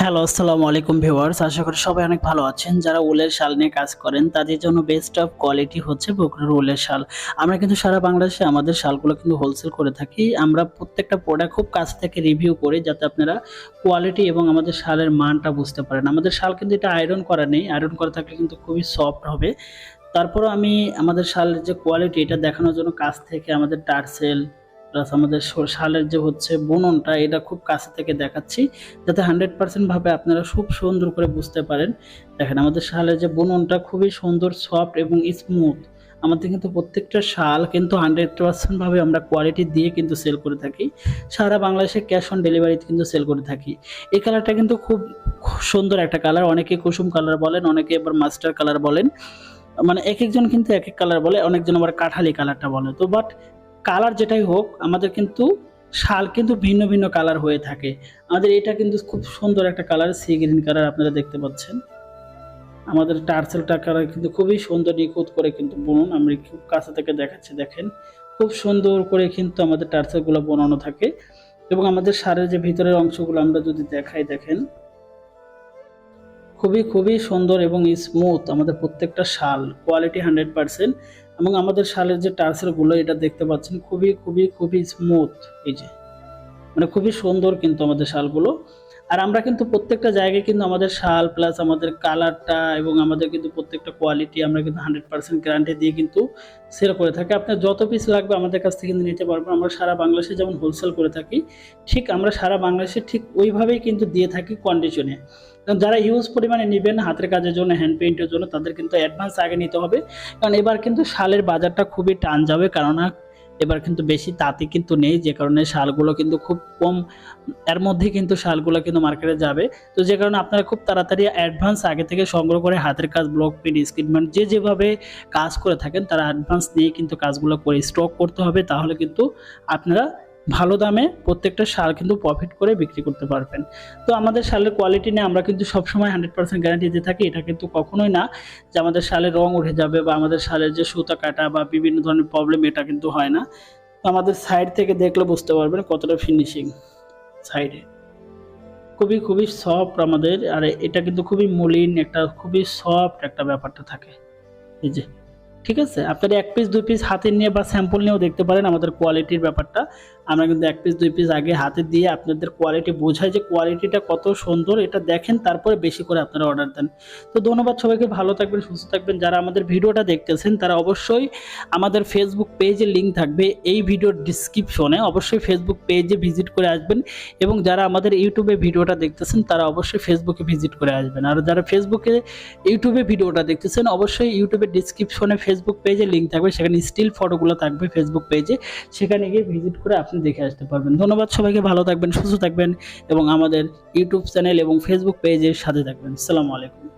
Hello, আসসালামু আলাইকুম viewers. আশা করি সবাই অনেক ভালো আছেন। যারা উলের শাল নিয়ে কাজ করেন, তাদের জন্য বেস্ট অফ কোয়ালিটি হচ্ছে বগুড়ার উলের শাল। আমরা কিন্তু সারা বাংলাদেশে আমাদের শালগুলো কিন্তু হোলসেল করে থাকি। আমরা প্রত্যেকটা প্রোডাক্ট খুব কাছ থেকে রিভিউ করি যাতে আপনারা কোয়ালিটি এবং আমাদের শালের মানটা বুঝতে পারেন। আমাদের শাল কিন্তু এটা আয়রন করা নেই। আয়রন করা থাকলে কিন্তু খুবই সফট হবে। তারপরও আমি আমাদের শালের যে কোয়ালিটি এটা দেখানোর জন্য কাছ থেকে আমাদের টার্সেল প্লাস আমাদের শালের যে হচ্ছে বুননটা, এটা খুব কাছে থেকে দেখাচ্ছি। যাতে হান্ড্রেড পার্সেন্ট ভাবে আপনারা খুব সুন্দর করে বুঝতে পারেন। দেখেন, আমাদের শালের যে বুননটা খুবই সুন্দর সফট এবং স্মুথ আমাদের কিন্তু প্রত্যেকটা শাল কিন্তু হান্ড্রেড পার্সেন্টভাবে আমরা কোয়ালিটি দিয়ে কিন্তু সেল করে থাকি। সারা বাংলাদেশে ক্যাশ অন ডেলিভারিতে কিন্তু সেল করে থাকি। এই কালারটা কিন্তু খুব সুন্দর একটা কালার অনেকে কুসুম কালার বলেন, অনেকে আবার মাস্টার কালার বলেন। মানে এক একজন কিন্তু এক এক কালার বলে, অনেকজন আবার কাঠালি কালারটা বলে। তো বাট কালার যেটাই হোক, আমাদের কিন্তু শাল কিন্তু ভিন্ন ভিন্ন কালার হয়ে থাকে। আমাদের এটা কিন্তু খুব সুন্দর একটা কালার সি গ্রিন কালার আপনারা দেখতে পাচ্ছেন। আমাদের টার্সেলটা কালার কিন্তু খুবই সুন্দর নিখুঁত করে কিন্তু বুনন আমি খুব কাছে থেকে দেখাচ্ছি, দেখেন। খুব সুন্দর করে কিন্তু আমাদের টার্সেলগুলো বোনানো থাকে। এবং আমাদের শাড়ির যে ভিতরের অংশগুলো আমরা যদি দেখাই, দেখেন। খুবই খুবই সুন্দর এবং স্মুথ আমাদের প্রত্যেকটা শাল কোয়ালিটি হান্ড্রেড পার্সেন্ট এবং আমাদের শালের যে টার্সেলগুলো এটা দেখতে পাচ্ছেন খুবই খুবই খুবই স্মুথ এই যে। মানে খুবই সুন্দর কিন্তু আমাদের শালগুলো। আর আমরা কিন্তু প্রত্যেকটা জায়গায় কিন্তু আমাদের শাল প্লাস আমাদের কালারটা এবং আমাদের কিন্তু প্রত্যেকটা কোয়ালিটি আমরা কিন্তু হান্ড্রেড পার্সেন্ট গ্যারান্টি দিয়ে কিন্তু সেল করে থাকি। আপনার যত পিস লাগবে আমাদের কাছ থেকে কিন্তু নিতে পারবেন। আমরা সারা বাংলাদেশে যেমন হোলসেল করে থাকি, ঠিক আমরা সারা বাংলাদেশে ঠিক ওইভাবেই কিন্তু দিয়ে থাকি কন্ডিশনে কারণ যারা ইউজ পরিমাণে নেবেন হাতের কাজের জন্য হ্যান্ড পেইন্টের জন্য, তাদের কিন্তু অ্যাডভান্স আগে নিতে হবে। কারণ এবার কিন্তু শালের বাজারটা খুবই টান যাবে কারণ এবার কিন্তু বেশি তাতে কিন্তু নেই, যে কারণে শালগুলো কিন্তু খুব কম, এর মধ্যে কিন্তু শালগুলো কিন্তু মার্কেটে যাবে। তো যে কারণে আপনারা খুব তাড়াতাড়ি অ্যাডভান্স আগে থেকে সংগ্রহ করে হাতের কাজ ব্লক প্রিন্ট স্ক্রিনমেন্ট যে যেভাবে কাজ করে থাকেন, তারা অ্যাডভান্স নিয়ে কিন্তু কাজগুলো করে স্টক করতে হবে। তাহলে কিন্তু আপনারা ভালো দামে প্রত্যেকটা শাল কিন্তু প্রফিট করে বিক্রি করতে পারবেন। তো আমাদের শালের কোয়ালিটি নিয়ে আমরা কিন্তু সবসময় হান্ড্রেড পার্সেন্ট গ্যারান্টি দিয়ে থাকি, এটা কিন্তু কখনোই না যে আমাদের শালের রং উঠে যাবে বা আমাদের শালের যে সুতা কাটা বা বিভিন্ন ধরনের প্রবলেম এটা কিন্তু হয় না। তো আমাদের সাইড থেকে দেখলে বুঝতে পারবেন কতটা ফিনিশিং সাইডে খুবই খুবই সফট আমাদের, আর এটা কিন্তু খুবই মলিন একটা, খুবই সফট একটা ব্যাপারটা থাকে। এই যে। ঠিক আছে? আপনারা এক পিস দুই পিস হাতে নিয়ে বা স্যাম্পল নিয়েও দেখতে পারেন আমাদের কোয়ালিটির ব্যাপারটা। আমরা কিন্তু এক পিস দুই পিস আগে হাতে দিয়ে আপনাদের কোয়ালিটি বোঝাই যে কোয়ালিটিটা কত সুন্দর, এটা দেখেন, তারপরে বেশি করে আপনারা অর্ডার দেন। তো ধন্যবাদ সবাইকে, ভালো থাকবেন, সুস্থ থাকবেন। যারা আমাদের ভিডিওটা দেখতেছেন, তারা অবশ্যই আমাদের ফেসবুক পেজে লিঙ্ক থাকবে এই ভিডিওর ডিসক্রিপশনে অবশ্যই ফেসবুক পেজে ভিজিট করে আসবেন এবং যারা আমাদের ইউটিউবে ভিডিওটা দেখতেছেন, তারা অবশ্যই ফেসবুকে ভিজিট করে আসবেন। আর যারা ফেসবুকে ইউটিউবে ভিডিওটা দেখতেছেন, অবশ্যই ইউটিউবের ডিসক্রিপশনে ফেসবুক পেজে লিঙ্ক থাকবে, সেখানে স্টিল ফটোগুলো থাকবে ফেসবুক পেজে সেখানে গিয়ে ভিজিট করে আপনি দেখে আসতে পারবেন। ধন্যবাদ সবাইকে, ভালো থাকবেন, সুস্থ থাকবেন এবং আমাদের ইউটিউব চ্যানেল এবং ফেসবুক পেজের সাথে থাকবেন। সালামু আলাইকুম।